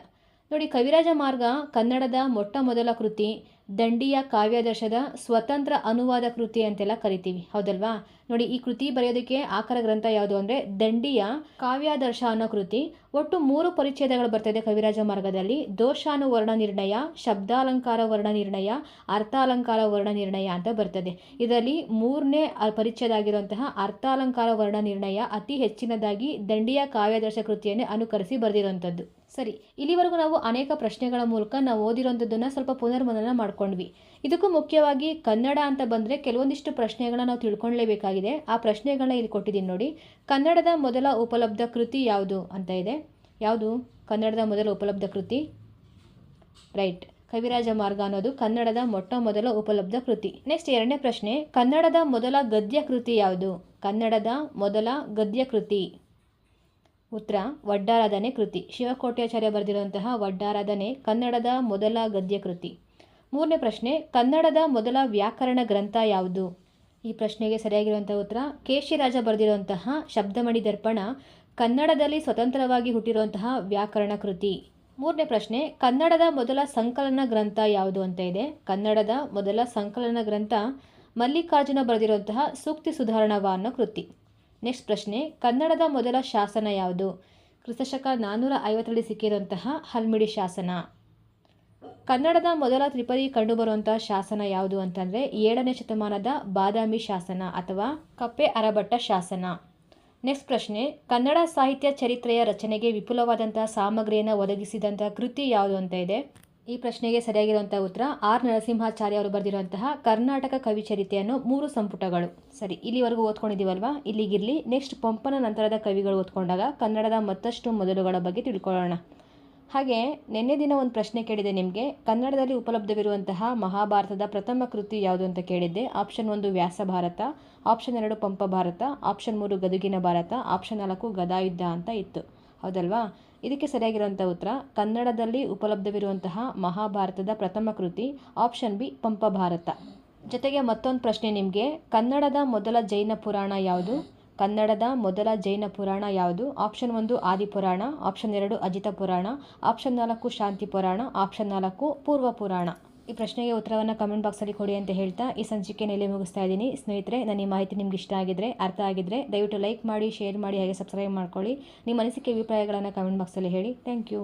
ನೋಡಿ, ಕವಿರಾಜ ಮಾರ್ಗ ಕನ್ನಡದ ಮೊಟ್ಟ ಮೊದಲ ಕೃತಿ. ದಂಡಿಯ ಕಾವ್ಯಾದರ್ಶದ ಸ್ವತಂತ್ರ ಅನುವಾದ ಕೃತಿ ಅಂತೆಲ್ಲ ಕರಿತೀವಿ. ಹೌದಲ್ವಾ? ನೋಡಿ, ಈ ಕೃತಿ ಬರೆಯೋದಕ್ಕೆ ಆಕರ ಗ್ರಂಥ ಯಾವುದು ಅಂದರೆ ದಂಡಿಯ ಕಾವ್ಯಾದರ್ಶ ಅನ್ನೋ ಕೃತಿ. ಒಟ್ಟು ಮೂರು ಪರಿಚ್ಛೇದಗಳು ಬರ್ತದೆ ಕವಿರಾಜ ಮಾರ್ಗದಲ್ಲಿ. ದೋಷಾನುವರ್ಣ ನಿರ್ಣಯ, ಶಬ್ದಾಲಂಕಾರ ವರ್ಣ ನಿರ್ಣಯ, ಅರ್ಥಾಲಂಕಾರ ವರ್ಣ ನಿರ್ಣಯ ಅಂತ ಬರ್ತದೆ. ಇದರಲ್ಲಿ ಮೂರನೇ ಪರಿಚ್ಛೇದ ಆಗಿರುವಂತಹ ಅರ್ಥಾಲಂಕಾರ ವರ್ಣ ನಿರ್ಣಯ ಅತಿ ಹೆಚ್ಚಿನದಾಗಿ ದಂಡಿಯ ಕಾವ್ಯಾದರ್ಶ ಕೃತಿಯನ್ನೇ ಅನುಕರಿಸಿ ಬರೆದಿರುವಂಥದ್ದು. ಸರಿ, ಇಲ್ಲಿವರೆಗೂ ನಾವು ಅನೇಕ ಪ್ರಶ್ನೆಗಳ ಮೂಲಕ ನಾವು ಓದಿರೋಂಥದ್ದನ್ನು ಸ್ವಲ್ಪ ಪುನರ್ಮನನ ಮಾಡ್ಕೊಂಡ್ವಿ. ಇದಕ್ಕೂ ಮುಖ್ಯವಾಗಿ ಕನ್ನಡ ಅಂತ ಬಂದರೆ ಕೆಲವೊಂದಿಷ್ಟು ಪ್ರಶ್ನೆಗಳನ್ನ ನಾವು ತಿಳ್ಕೊಳ್ಳೇಬೇಕಾಗಿದೆ ಆ ಪ್ರಶ್ನೆಗಳನ್ನ ಇಲ್ಲಿ ಕೊಟ್ಟಿದ್ದೀನಿ ನೋಡಿ. ಕನ್ನಡದ ಮೊದಲ ಉಪಲಬ್ಧ ಕೃತಿ ಯಾವುದು ಅಂತ ಇದೆ. ಯಾವುದು? ಕನ್ನಡದ ಮೊದಲ ಉಪಲಬ್ಧ ಕೃತಿ. ರೈಟ್. ಕವಿರಾಜ ಮಾರ್ಗ ಅನ್ನೋದು ಕನ್ನಡದ ಮೊಟ್ಟ ಮೊದಲ ಉಪಲಬ್ಧ ಕೃತಿ. ನೆಕ್ಸ್ಟ್ ಎರಡನೇ ಪ್ರಶ್ನೆ, ಕನ್ನಡದ ಮೊದಲ ಗದ್ಯ ಕೃತಿ ಯಾವುದು? ಕನ್ನಡದ ಮೊದಲ ಗದ್ಯ ಕೃತಿ. ಉತ್ತರ ವಡ್ಡಾರಾಧನೆ ಕೃತಿ. ಶಿವಕೋಟ್ಯಾಚಾರ್ಯ ಬರೆದಿರುವಂತಹ ವಡ್ಡಾರಾಧನೆ ಕನ್ನಡದ ಮೊದಲ ಗದ್ಯ ಕೃತಿ. ಮೂರನೇ ಪ್ರಶ್ನೆ, ಕನ್ನಡದ ಮೊದಲ ವ್ಯಾಕರಣ ಗ್ರಂಥ ಯಾವುದು? ಈ ಪ್ರಶ್ನೆಗೆ ಸರಿಯಾಗಿರುವಂತಹ ಉತ್ತರ, ಕೇಶಿರಾಜ ಬರೆದಿರುವಂತಹ ಶಬ್ದಮಣಿ ದರ್ಪಣ ಕನ್ನಡದಲ್ಲಿ ಸ್ವತಂತ್ರವಾಗಿ ಹುಟ್ಟಿರುವಂತಹ ವ್ಯಾಕರಣ ಕೃತಿ. ಮೂರನೇ ಪ್ರಶ್ನೆ, ಕನ್ನಡದ ಮೊದಲ ಸಂಕಲನ ಗ್ರಂಥ ಯಾವುದು ಅಂತ ಇದೆ? ಕನ್ನಡದ ಮೊದಲ ಸಂಕಲನ ಗ್ರಂಥ ಮಲ್ಲಿಕಾರ್ಜುನ ಬರೆದಿರುವಂತಹ ಸೂಕ್ತಿ ಸುಧಾರಣವ ಅನ್ನೋ ಕೃತಿ. ನೆಕ್ಸ್ಟ್ ಪ್ರಶ್ನೆ, ಕನ್ನಡದ ಮೊದಲ ಶಾಸನ ಯಾವುದು? ಕ್ರಿಸ್ತಶಕ ನಾನ್ನೂರ ಐವತ್ತರಲ್ಲಿ ಸಿಕ್ಕಿರುವಂತಹ ಹಲ್ಮಿಡಿ ಶಾಸನ. ಕನ್ನಡದ ಮೊದಲ ತ್ರಿಪದಿ ಕಂಡುಬರುವಂತಹ ಶಾಸನ ಯಾವುದು ಅಂತಂದರೆ, ಏಳನೇ ಶತಮಾನದ ಬಾದಾಮಿ ಶಾಸನ ಅಥವಾ ಕಪ್ಪೆ ಅರಬಟ್ಟ ಶಾಸನ. ನೆಕ್ಸ್ಟ್ ಪ್ರಶ್ನೆ, ಕನ್ನಡ ಸಾಹಿತ್ಯ ಚರಿತ್ರೆಯ ರಚನೆಗೆ ವಿಪುಲವಾದಂತಹ ಸಾಮಗ್ರಿಯನ್ನು ಒದಗಿಸಿದಂತಹ ಕೃತಿ ಯಾವುದು ಅಂತ ಇದೆ? ಈ ಪ್ರಶ್ನೆಗೆ ಸರಿಯಾಗಿರುವಂಥ ಉತ್ತರ ಆರ್ ನರಸಿಂಹಾಚಾರ್ಯ ಅವರು ಬರೆದಿರುವಂತಹ ಕರ್ನಾಟಕ ಕವಿಚರಿತೆಯನ್ನು ಮೂರು ಸಂಪುಟಗಳು. ಸರಿ, ಇಲ್ಲಿವರೆಗೂ ಓದ್ಕೊಂಡಿದ್ದೀವಲ್ವಾ? ಇಲ್ಲಿಗಿರಲಿ ನೆಕ್ಸ್ಟ್ ಪಂಪನ ನಂತರದ ಕವಿಗಳು ಓದ್ಕೊಂಡಾಗ ಕನ್ನಡದ ಮತ್ತಷ್ಟು ಮೊದಲುಗಳ ಬಗ್ಗೆ ತಿಳ್ಕೊಳ್ಳೋಣ. ಹಾಗೆ, ನಿನ್ನೆ ದಿನ ಒಂದು ಪ್ರಶ್ನೆ ಕೇಳಿದೆ ನಿಮಗೆ. ಕನ್ನಡದಲ್ಲಿ ಉಪಲಬ್ಧವಿರುವಂತಹ ಮಹಾಭಾರತದ ಪ್ರಥಮ ಕೃತಿ ಯಾವುದು ಅಂತ ಕೇಳಿದ್ದೆ. ಆಪ್ಷನ್ ಒಂದು ವ್ಯಾಸ ಭಾರತ ಆಪ್ಷನ್ ಎರಡು ಪಂಪ ಭಾರತ ಆಪ್ಷನ್ ಮೂರು ಗದುಗಿನ ಭಾರತ ಆಪ್ಷನ್ ನಾಲ್ಕು ಗದಾಯುದ್ಧ ಅಂತ ಇತ್ತು. ಹೌದಲ್ವಾ? ಇದಕ್ಕೆ ಸರಿಯಾಗಿರುವಂಥ ಉತ್ತರ, ಕನ್ನಡದಲ್ಲಿ ಉಪಲಬ್ಧವಿರುವಂತಹ ಮಹಾಭಾರತದ ಪ್ರಥಮ ಕೃತಿ ಆಪ್ಷನ್ ಬಿ ಪಂಪ ಭಾರತ. ಜೊತೆಗೆ ಮತ್ತೊಂದು ಪ್ರಶ್ನೆ ನಿಮಗೆ, ಕನ್ನಡದ ಮೊದಲ ಜೈನ ಪುರಾಣ ಯಾವುದು? ಕನ್ನಡದ ಮೊದಲ ಜೈನ ಪುರಾಣ ಯಾವುದು? ಆಪ್ಷನ್ ಒಂದು ಆದಿಪುರಾಣ ಆಪ್ಷನ್ ಎರಡು, ಅಜಿತ ಪುರಾಣ ಆಪ್ಷನ್ ನಾಲ್ಕು, ಶಾಂತಿ ಪುರಾಣ ಆಪ್ಷನ್ ನಾಲ್ಕು, ಪೂರ್ವ ಪುರಾಣ. ಈ ಪ್ರಶ್ನೆಗೆ ಉತ್ತರವನ್ನು ಕಮೆಂಟ್ ಬಾಕ್ಸಲ್ಲಿ ಕೊಡಿ ಅಂತ ಹೇಳ್ತಾ ಈ ಸಂಚಿಕೆ ನೆಲೆ ಮುಗಿಸ್ತಾ ಇದ್ದೀನಿ. ಸ್ನೇಹಿತರೆ, ನನ್ನ ಈ ಮಾಹಿತಿ ನಿಮ್ಗೆ ಇಷ್ಟ ಆಗಿದ್ರೆ, ಅರ್ಥ ಆಗಿದ್ರೆ ದಯವಿಟ್ಟು ಲೈಕ್ ಮಾಡಿ ಶೇರ್ ಮಾಡಿ, ಹಾಗೆ ಸಬ್ಸ್ಕ್ರೈಬ್ ಮಾಡ್ಕೊಳ್ಳಿ. ನಿಮ್ಮ ಅನಿಸಿಕೆ, ಅಭಿಪ್ರಾಯಗಳನ್ನು ಕಮೆಂಟ್ ಬಾಕ್ಸಲ್ಲಿ ಹೇಳಿ. Thank you